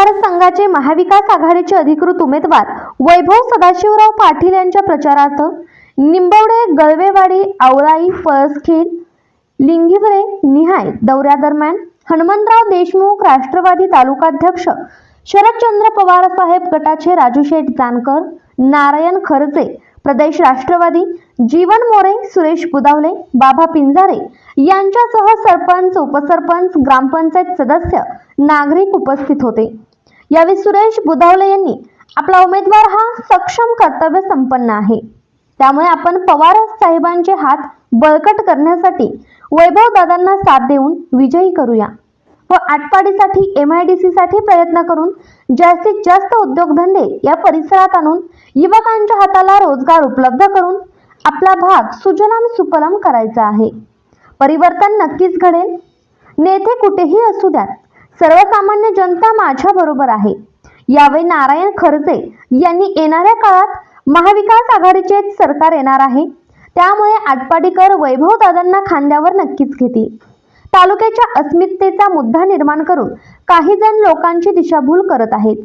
मतदारसंघाचे महाविकास आघाडीचे अधिकृत उमेदवार वैभव सदाशिवराव पाटील यांच्या प्रचारार्थ निंबवडे गळवेवाडी आवराई पळसखेड लिंगिवरे निहाय दौऱ्यादरम्यान हनुमंतराव देशमुख राष्ट्रवादी तालुकाध्यक्ष शरदचंद्र पवार साहेब गटाचे राजू शेठ जानकर नारायण खरचे प्रदेश राष्ट्रवादी जीवन मोरे सुरेश बुदावले बाबा पिंजारे यांच्यासह सरपंच उपसरपंच ग्रामपंचायत सदस्य नागरिक उपस्थित होते. यावेळी सुरेश बुधावले यांनी आपला उमेदवार हा सक्षम कर्तव्य संपन्न आहे. त्यामुळे आपण पवार साहेबांचे हात बळकट करण्यासाठी वैभव दादांना साथ देऊन विजयी करूया व आटपाडीसाठी एम आय डी साठी प्रयत्न करून जास्तीत जास्त उद्योगधंदे या परिसरात आणून युवकांच्या हाताला रोजगार उपलब्ध करून आपला भाग सुजलाम सुफलाम करायचा आहे. परिवर्तन नक्कीच घडेल. नेते कुठेही असू द्यात. सर्वसामान्य जनता माझ्या बरोबर आहे. यावेळी नारायण खरजे यांनी येणाऱ्या काळात महाविकास आघाडीचे सरकार येणार आहे. त्यामुळे आटपाडीकर वैभव दादांना खांद्यावर नक्कीच घेतील. तालुक्याच्या अस्मितेचा मुद्दा निर्माण करून काही जण लोकांची दिशाभूल करत आहेत.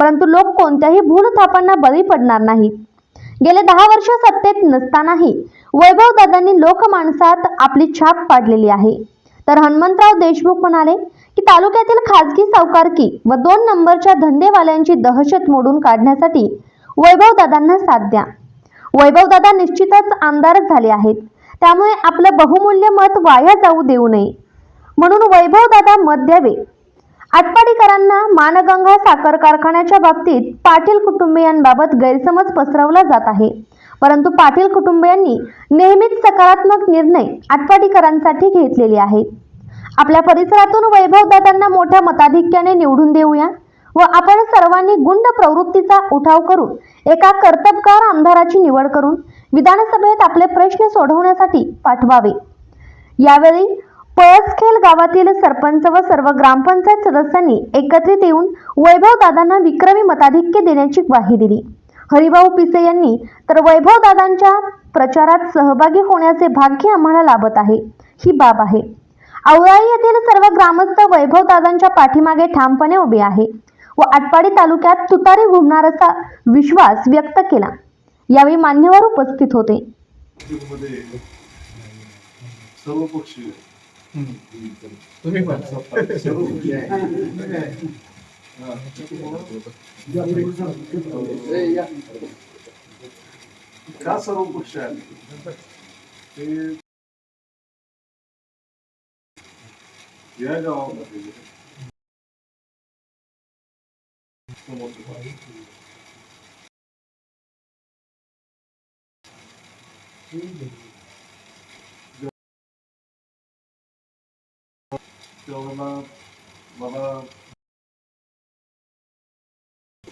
परंतु लोक कोणत्याही भूलथापांना बळी पडणार नाहीत. गेले दहा वर्ष सत्तेत नसतानाही वैभव दादांनी लोकमानसात आपली छाप पाडलेली आहे. तर हनुमंतराव देशमुख म्हणाले की तालुक्यातील खाजगी सावकारकी व दोन नंबरच्या धंदेवाल्यांची दहशत मोडून काढण्यासाठी वैभव दादांना साथ द्या. वैभव दादा निश्चितच आमदारच झाले आहेत. त्यामुळे आपलं बहुमूल्य मत वाया जाऊ देऊ नये. म्हणून वैभव दादा मत द्यावे. आटपाडीकरांना मानगंगा साखर कारखान्याच्या बाबतीत पाटील कुटुंबियांबाबत गैरसमज पसरवला जात आहे. परंतु पाटील कुटुंबियांनी नेहमीच सकारात्मक निर्णय आटपाडीकरांसाठी घेतलेले आहेत. आपल्या परिसरातून वैभवदादांना मोठ्या मताधिक्याने निवडून देऊया व आपण सर्वांनी गुंड प्रवृत्तीचा उठाव करून एका कर्तबगार आमदाराची निवड करून विधानसभेत आपले प्रश्न सोडवण्यासाठी पाठवावे. यावेळी पळसखेल गावातील सरपंच व सर्व ग्रामपंचायत सदस्यांनी एकत्रित येऊन वैभव दादांना विक्रमी मताधिक्य देण्याची ग्वाही दिली. हरिभाऊ पिसे यांनी तर वैभव दादांच्या प्रचारात सहभागी होण्याचे भाग्य आम्हाला लाभत आहे ही बाब आहे. आवळाई येथील सर्व ग्रामस्थ वैभव दादांच्या पाठीमागे ठामपणे उभे आहे व आटपाडी तालुक्यात तुतारी घुमणार असा विश्वास व्यक्त केला. यावेळी मान्यवर उपस्थित होते. मध्ये सर्व पक्षी तुम्ही पण सर्व पक्षी का सर्व पक्ष आले ते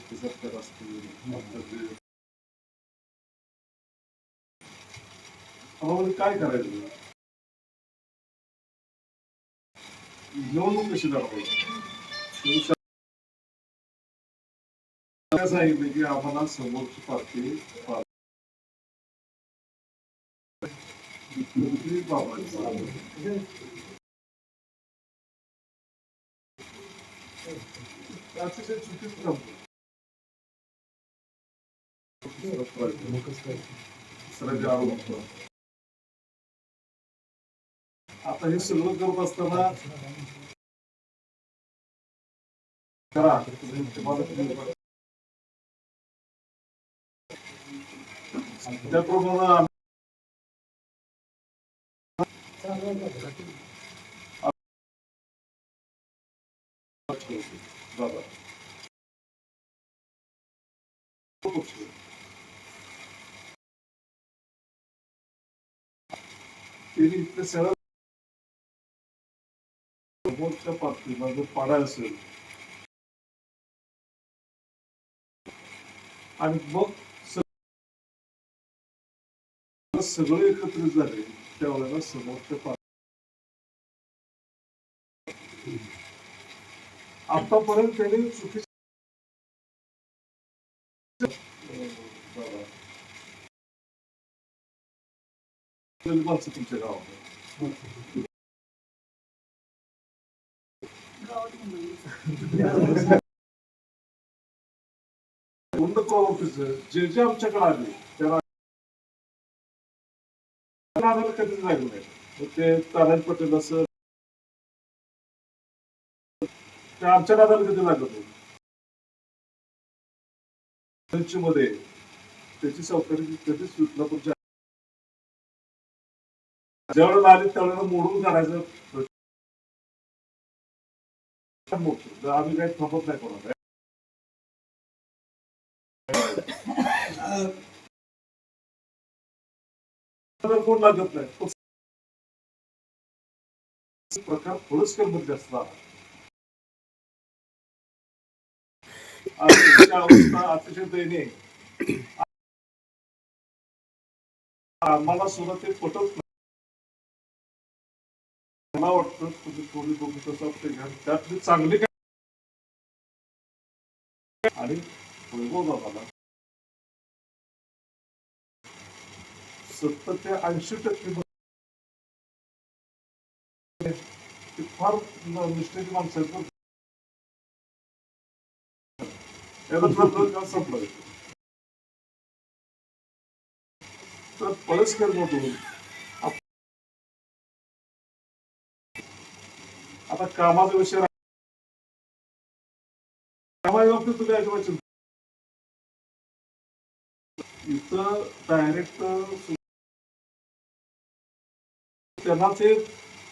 या गावामध्ये समोरचं गाव. त्यावेळेला मला सरकार असतील नंतर ते- आम्हाला काय करायचं निवडणूक कशी दाखवायची काय सांगितलं की आम्हाला समोरची पार्टी दुसरी बाबा अतिशय चुकीचं आता हे सगळं करत असताना करा तुम्हाला तुम्ही- त्याप्रमाणे आम्ही दादा त्यांनी इथलं सगळं समोरच्या जो पाडा असेल. आणि मग सगळे एकत्रित झाले त्यावेळेला समोरच्या पातळी आतापर्यंत त्याने चुकीचे तुमच्या गावात खंड जे जे आमच्याकडे आले त्याला त्याला कधीच लागलं नाही ते तानाजी पटेल असं त्या आमच्या नादाला कधी लागत नाही मध्ये त्याची चौकडी कधीच ज्यावेळेला आली त्यावेळेला मोडून काढायचं. आम्ही काही थांबत नाही कोणाला. कोण लागत नाही. प्रकार थोडंच मध्ये असला. अतिशय दयनीय आम्हाला सुद्धा ते पटत नाही. मला वाटतं तुम्ही थोडी बघू तसा ते घ्या. त्यातली चांगली काय आणि वैभव बाबाला. सत्तर ते ऐंशी टक्के फार न- निष्ठेची माणसं आहेत बरं. याला आपलं काम संपलं. तर पळसकर मधून आप- आता कामाचा विषय कामाच्या बाबतीत तुम्ही अजिबात चिंता? इथं डायरेक्ट त्यांना ते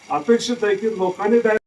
अपेक्षित आहे की लोकांनी डायरेक्ट